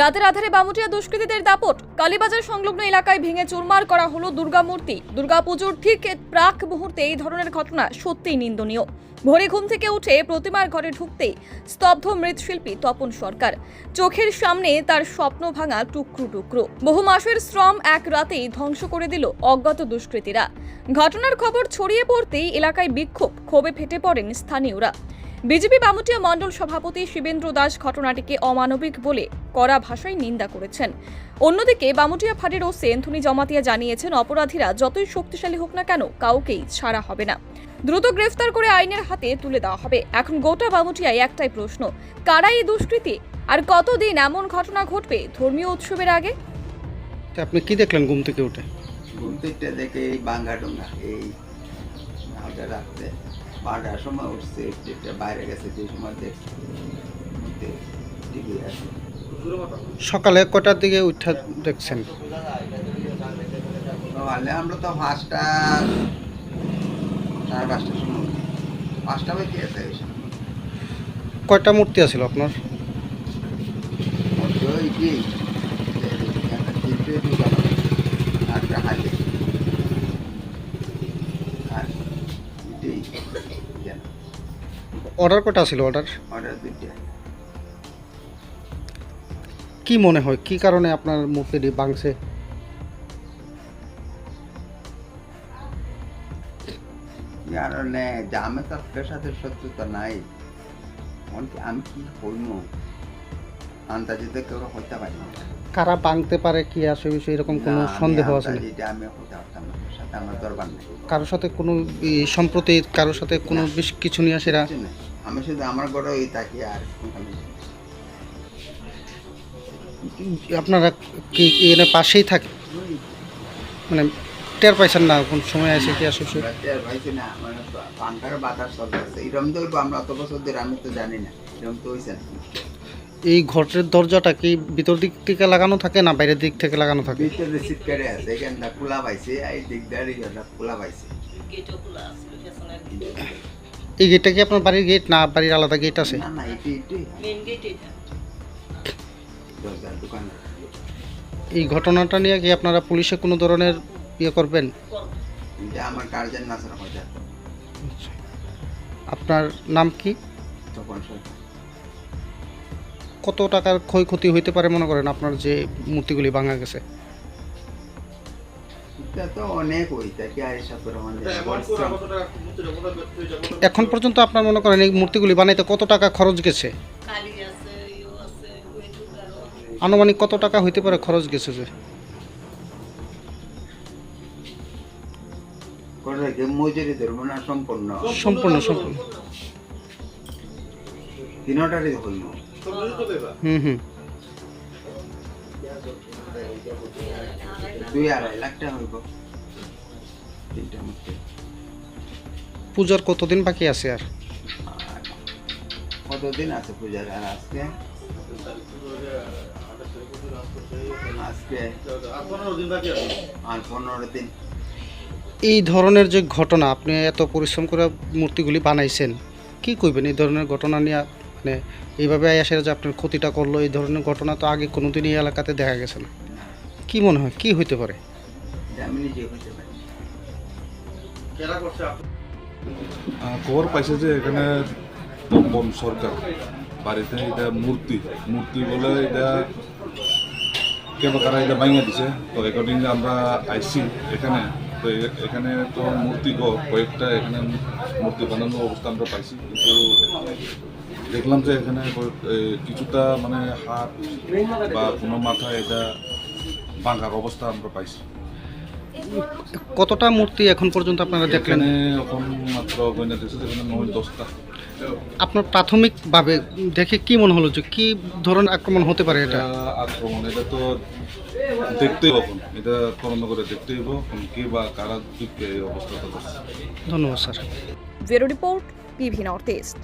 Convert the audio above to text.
রাতের আধারে বামুটিয়া দুষ্কৃতীদের দাপট। কালীবাজার সংলগ্ন এলাকায় ভেঙে চুরমার করা হলো দুর্গা মূর্তি। দুর্গাপুজোর ঠিক প্রাক মুহূর্তে এই ধরনের ঘটনা সত্যিই নিন্দনীয়। ভোরে ঘুম থেকে উঠে প্রতিমার ঘরে ঢুকতেই স্তব্ধ মৃৎশিল্পী তপন সরকার। চোখের সামনে তার স্বপ্ন ভাঙা টুকরো টুকরো। বহু মাসের শ্রম এক রাতেই ধ্বংস করে দিল অজ্ঞাত দুষ্কৃতীরা। ঘটনার খবর ছড়িয়ে পড়তেই এলাকায় বিক্ষোভ, ক্ষোভে ফেটে পড়েন স্থানীয়রা। বিজেপি বামুটিয়া মণ্ডল সভাপতি শিবেন্দ্র দাস ঘটনাটিকে অমানবিক বলে কড়া ভাষায় নিন্দা করেছেন। অন্যদিকে বামুটিয়া ফাঁড়ির ওসি এন্থনি জমাতিয়া জানিয়েছেন অপরাধীরা যতই শক্তিশালী হোক না কেন কাউকেই ছাড়া হবে না। দ্রুত গ্রেফতার করে আইনের হাতে তুলে দেওয়া হবে। এখন গোটা বামুটিয়ায় একটাই প্রশ্ন কারা এই দুষ্কৃতী? আর কতদিন এমন ঘটনা ঘটবে ধর্মীয় উৎসবের আগে? আপনি কি দেখলেন ঘুম থেকে উঠে? ঘুম থেকে দেখে এই বাঙ্গা ডোঙ্গা এই নাওটা রাখতে বারোটার সময় উঠছে একটু বাইরে গেছে যে সময় দেখছে। টিভি আছে। সকালে কটার দিকে উঠা দেখছেন? আমরা তো পাঁচটা সাড়ে পাঁচটার সময়। পাঁচটা বাজে আছে এই সময়। কয়টা মূর্তি আছিল আপনার? ওই কি একটা একটা হাতে অর্ডার কটা ছিল অর্ডার অর্ডার দুইটা। কি মনে হয়? কি কারণে আপনার মূর্তিটি ভাঙছে? কারণে যে আমি তো আপনার সাথে শত্রুতা নাই। আমি কি হইম? আন্দাজিতে কেউ হইতে পারি না। কারা ভাঙতে পারে কি আসে বিষয়ে এরকম কোনো সন্দেহ আছে আমি হতে পারতাম না। সাথে আমার দরবার নেই। কারোর সাথে কোনো সম্প্রতি কারোর সাথে কোনো বেশ কিছু নিয়ে আসে। আমি শুধু আমার ঘরে ওই থাকি আর আপনারা কি এর পাশেই থাকে? মানে টের পাইছেন না কোন সময় আসে কি আসে টের পাইছি না মানে পাঙ্কার বাতাস চলতেছে এরকম তো আমরা অত বছর ধরে আমি তো জানি না এরকম তো হয়েছে না। এই ঘরের দরজাটা কি ভিতর দিক থেকে লাগানো থাকে না বাইরের দিক থেকে লাগানো থাকে? ভিতরে সিট করে আছে এখানটা খোলা পাইছে এই দিক দিয়ে খোলা পাইছে। এই গেটটা কি আপনার বাড়ির গেট না বাড়ির আলাদা গেট আছে? এই ঘটনাটা নিয়ে কি আপনারা পুলিশে কোনো ধরনের ইয়ে করবেন? আপনার নাম কি? কত টাকার ক্ষয়ক্ষতি হইতে পারে মনে করেন আপনার যে মূর্তিগুলি ভাঙা গেছে? এখন পর্যন্ত আপনার মনে করেন এই মূর্তিগুলি বানাইতে কত টাকা খরচ গেছে? আনুমানিক কত টাকা হইতে পারে খরচ গেছে যে? সম্পূর্ণ সম্পূর্ণ। সম্পূর্ণ তিনটারই হুম হুম। দুই আড়াই লাখ টাকা হইব। তিনটার মধ্যে পূজার কতদিন বাকি আছে আর? কতদিন আছে পূজার আর আজকে? আজকে আর পনেরো দিন। এই ধরনের যে ঘটনা আপনি এত পরিশ্রম করে মূর্তিগুলি বানাইছেন কি কইবেন এই ধরনের ঘটনা নিয়ে মানে এইভাবে আসে যে আপনার ক্ষতিটা করল এই ধরনের ঘটনা তো আগে কোনোদিনই এই এলাকাতে দেখা গেছে না। কি মনে হয় কি হইতে পারে? খবর পাইছে যে এখানে তপন সরকার বাড়িতে এটা মূর্তি মূর্তি বলে এটা কেন তারা এটা ভাঙিয়ে দিছে। তো অ্যাকর্ডিং আমরা আইসি এখানে তো এখানে তো মূর্তি কয়েকটা এখানে মূর্তি বানানোর অবস্থা আমরা পাইছি। কিন্তু দেখলাম যে এখানে কিছুটা মানে হাত বা কোনো মাথা এটা ভাঙার অবস্থা আমরা পাইছি। কতটা মূর্তি এখন পর্যন্ত আপনারা দেখলেন? এখানে মাত্র নয় দশটা। আপনার প্রাথমিকভাবে দেখে কি মনে হলো যে কি ধরনের আক্রমণ হতে পারে এটা? আক্রমণ এটা তো দেখতেই হবে এখন। এটা তদন্ত করে দেখতেই হবে কে বা কারা অবস্থাটা করছে। ধন্যবাদ sir. Bureau report PV North East.